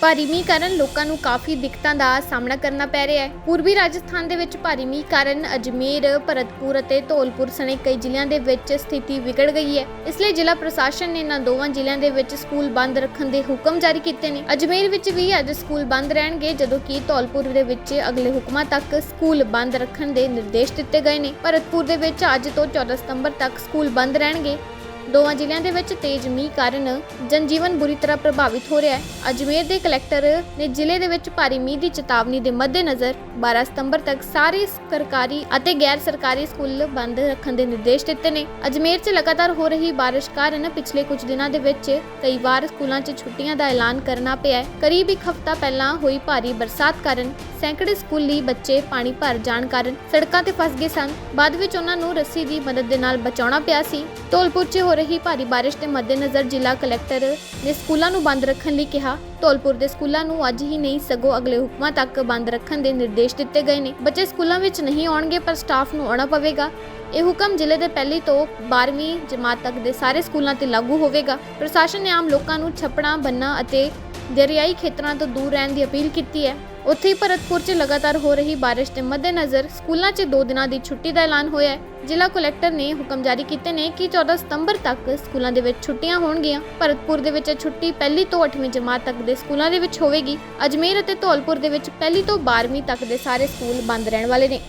ਭਾਰੀ ਮੀਂਹ ਕਾਰਨ ਲੋਕਾਂ ਨੂੰ ਕਾਫੀ ਦਿੱਕਤਾਂ ਦਾ ਸਾਹਮਣਾ ਕਰਨਾ ਪੈ ਰਿਹਾ ਹੈ। ਪੂਰਬੀ ਰਾਜਸਥਾਨ ਦੇ ਵਿੱਚ ਭਾਰੀ ਮੀਂਹ ਕਾਰਨ ਅਜਮੇਰ, ਭਰਤਪੁਰ ਅਤੇ ਧੌਲਪੁਰ ਸਣੇ ਕਈ ਜ਼ਿਲ੍ਹਿਆਂ ਦੇ ਵਿੱਚ ਸਥਿਤੀ ਵਿਗੜ ਗਈ ਹੈ। ਇਸ ਲਈ ਜ਼ਿਲ੍ਹਾ ਪ੍ਰਸ਼ਾਸਨ ਨੇ ਇਹਨਾਂ ਦੋਵਾਂ ਜ਼ਿਲ੍ਹਿਆਂ ਦੇ ਵਿੱਚ ਸਕੂਲ ਬੰਦ ਰੱਖਣ ਦੇ ਹੁਕਮ ਜਾਰੀ ਕੀਤੇ ਨੇ। ਅਜਮੇਰ ਵਿੱਚ ਵੀ ਅੱਜ ਸਕੂਲ ਬੰਦ ਰਹਿਣਗੇ, ਜਦੋਂ ਕਿ ਧੌਲਪੁਰ ਦੇ ਵਿੱਚ ਅਗਲੇ ਹੁਕਮਾਂ ਤੱਕ ਸਕੂਲ ਬੰਦ ਰੱਖਣ ਦੇ ਨਿਰਦੇਸ਼ ਦਿੱਤੇ ਗਏ ਨੇ। ਭਰਤਪੁਰ ਦੇ ਵਿੱਚ ਅੱਜ ਤੋਂ 14 ਸਤੰਬਰ ਤੱਕ ਸਕੂਲ ਬੰਦ ਰਹਿਣਗੇ। ਦੋਵਾਂ ਜ਼ਿਲ੍ਹਿਆਂ ਦੇ ਵਿੱਚ ਤੇਜ਼ ਮੀਂਹ ਕਾਰਨ ਜਨਜੀਵਨ ਬੁਰੀ ਤਰ੍ਹਾਂ ਪ੍ਰਭਾਵਿਤ ਹੋ ਰਿਹਾ ਹੈ। ਅਜਮੇਰ ਦੇ ਕਲੈਕਟਰ ਨੇ ਜ਼ਿਲ੍ਹੇ ਦੇ ਵਿੱਚ ਭਾਰੀ ਮੀਂਹ ਦੀ ਚੇਤਾਵਨੀ ਦੇ ਮੱਦੇਨਜ਼ਰ 12 ਸਤੰਬਰ ਤੱਕ ਸਾਰੇ ਸਰਕਾਰੀ ਅਤੇ ਗੈਰ ਸਰਕਾਰੀ ਸਕੂਲ ਬੰਦ ਰੱਖਣ ਦੇ ਨਿਰਦੇਸ਼ ਦਿੱਤੇ ਨੇ। ਅਜਮੇਰ 'ਚ ਲਗਾਤਾਰ ਹੋ ਰਹੀ ਬਾਰਿਸ਼ ਕਾਰਨ ਪਿਛਲੇ ਕੁਝ ਦਿਨਾਂ ਦੇ ਵਿੱਚ ਕਈ ਵਾਰ ਸਕੂਲਾਂ 'ਚ ਛੁੱਟੀਆਂ ਦਾ ਐਲਾਨ ਕਰਨਾ ਪਿਆ ਕਰੀਬ ਇੱਕ ਹਫ਼ਤਾ ਪਹਿਲਾਂ ਹੋਈ ਭਾਰੀ ਬਰਸਾਤ ਕਾਰਨ ਸੈਂਕੜੇ ਸਕੂਲੀ ਬੱਚੇ ਪਾਣੀ ਭਰ ਜਾਣ ਕਾਰਨ ਸੜਕਾਂ ਤੇ ਫਸ ਗਏ ਸਨ। ਬਾਅਦ ਵਿੱਚ ਉਹਨਾਂ ਨੂੰ ਰੱਸੀ ਦੀ ਮਦਦ ਦੇ ਨਾਲ ਬਚਾਉਣਾ ਪਿਆ ਸੀ। ਧੌਲਪੁਰ 'ਚ ਹੋ ਰਹੀ ਭਾਰੀ ਬਾਰਿਸ਼ ਦੇ ਮੱਦੇਨਜ਼ਰ ਜ਼ਿਲ੍ਹਾ ਕਲੈਕਟਰ ਨੇ ਸਕੂਲਾਂ ਨੂੰ ਬੰਦ ਰੱਖਣ ਲਈ ਕਿਹਾ। ਧੌਲਪੁਰ ਦੇ ਸਕੂਲਾਂ ਨੂੰ ਅੱਜ ਹੀ ਨਹੀਂ, ਸਗੋਂ ਅਗਲੇ ਹੁਕਮਾਂ ਤੱਕ ਬੰਦ ਰੱਖਣ ਦੇ ਨਿਰਦੇਸ਼ ਦਿੱਤੇ ਗਏ ਨੇ। ਬੱਚੇ ਸਕੂਲਾਂ ਵਿੱਚ ਨਹੀਂ ਆਉਣਗੇ, ਪਰ ਸਟਾਫ ਨੂੰ ਆਉਣਾ ਪਵੇਗਾ। ਇਹ ਹੁਕਮ ਜ਼ਿਲ੍ਹੇ ਦੇ ਪਹਿਲੀ ਤੋਂ 12ਵੀਂ ਜਮਾਤ ਤੱਕ ਦੇ ਸਾਰੇ ਸਕੂਲਾਂ ਤੇ ਲਾਗੂ ਹੋਵੇਗਾ। ਪ੍ਰਸ਼ਾਸਨ ਨੇ ਆਮ ਲੋਕਾਂ ਨੂੰ ਛੱਪੜਾਂ, ਬੰਨਾ ਅਤੇ ਦਰਿਆਈ ਖੇਤਰਾਂ ਤੋਂ ਦੂਰ ਰਹਿਣ ਦੀ ਅਪੀਲ ਕੀਤੀ ਹੈ। ਉੱਥੇ ਹੀ ਭਰਤਪੁਰ 'ਚ ਲਗਾਤਾਰ ਹੋ ਰਹੀ ਬਾਰਿਸ਼ ਦੇ ਮੱਦੇਨਜ਼ਰ ਸਕੂਲਾਂ 'ਚ 2 ਦਿਨਾਂ ਦੀ ਛੁੱਟੀ ਦਾ ਐਲਾਨ ਹੋਇਆ ਹੈ। ਜ਼ਿਲ੍ਹਾ ਕਲੈਕਟਰ ਨੇ ਹੁਕਮ ਜਾਰੀ ਕੀਤੇ ਨੇ ਕਿ 14 ਸਤੰਬਰ ਤੱਕ ਸਕੂਲਾਂ ਦੇ ਵਿੱਚ ਛੁੱਟੀਆਂ ਹੋਣਗੀਆਂ। ਭਰਤਪੁਰ ਦੇ ਵਿੱਚ ਇਹ ਛੁੱਟੀ ਪਹਿਲੀ ਤੋਂ 8ਵੀਂ ਜਮਾਤ ਤੱਕ ਦੇ ਸਕੂਲਾਂ ਦੇ ਵਿੱਚ ਹੋਵੇਗੀ। ਅਜਮੇਰ ਅਤੇ ਧੌਲਪੁਰ ਦੇ ਵਿੱਚ ਪਹਿਲੀ ਤੋਂ 12ਵੀਂ ਤੱਕ ਦੇ ਸਾਰੇ ਸਕੂਲ ਬੰਦ ਰਹਿਣ ਵਾਲੇ ਨੇ।